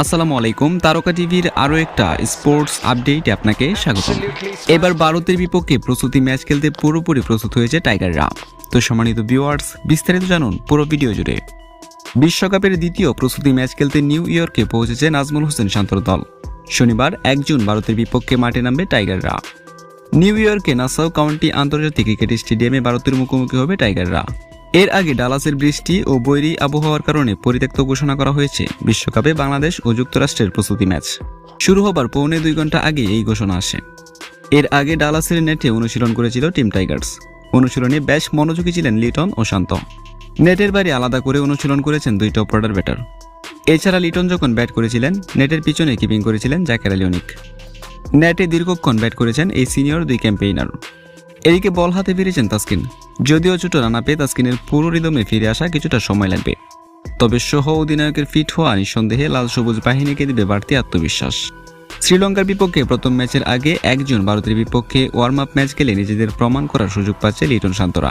আসসালামু আলাইকুম, তারকা টিভির আরও একটা স্পোর্টস আপডেট আপনাকে স্বাগত। এবার ভারতের বিপক্ষে প্রস্তুতি ম্যাচ খেলতে পুরোপুরি প্রস্তুত হয়েছে টাইগাররা। তো সম্মানিত ভিউয়ার্স, বিস্তারিত জানুন পুরো ভিডিও জুড়ে। বিশ্বকাপের দ্বিতীয় প্রস্তুতি ম্যাচ খেলতে নিউ ইয়র্কে পৌঁছেছে নাজমুল হোসেন শান্তর দল। শনিবার এক জুন ভারতের বিপক্ষে মাঠে নামবে টাইগাররা। নিউ ইয়র্কে নাসাউ কাউন্টি আন্তর্জাতিক ক্রিকেট স্টেডিয়ামে ভারতের মুখোমুখি হবে টাইগাররা। এর আগে ডালাসের বৃষ্টি ও বৈরী আবহাওয়ার কারণে পরিত্যক্ত ঘোষণা করা হয়েছে, বিশ্বকাপে বাংলাদেশ ও যুক্তরাষ্ট্রের প্রস্তুতি ম্যাচ। শুরু হবার পৌনে দুই ঘণ্টা আগে এই ঘোষণা আসে। এর আগে ডালাসের নেটে অনুশীলন করেছিল টিম টাইগার্স। অনুশীলনে বেশ মনোযোগী ছিলেন লিটন ও শান্ত। নেটের বাইরে আলাদা করে অনুশীলন করেছেন দুই টপ অর্ডার ব্যাটার। এছাড়া লিটন যখন ব্যাট করেছিলেন, নেটের পিছনে কিপিং করেছিলেন জাকের আলী অনিক নেটে দীর্ঘক্ষণ ব্যাট করেছেন এই সিনিয়র দুই ক্যাম্পেইনার। এদিকে বল হাতে ফিরেছেন তাস্কিন। যদিও ছোট রানা পেয়ে তাস্কিনের পুরো রিদমে ফিরে আসা কিছুটা সময় লাগবে। তবে সহ অধিনায়কের ফিট হওয়া নিঃসন্দেহে লাল সবুজ বাহিনীকে দিবে বাড়তি আত্মবিশ্বাস। শ্রীলঙ্কার বিপক্ষে প্রথম ম্যাচের আগে একজন ভারতের বিপক্ষে ওয়ার্ম আপ ম্যাচ খেলে নিজেদের প্রমাণ করার সুযোগ পাচ্ছে লিটন শান্তরা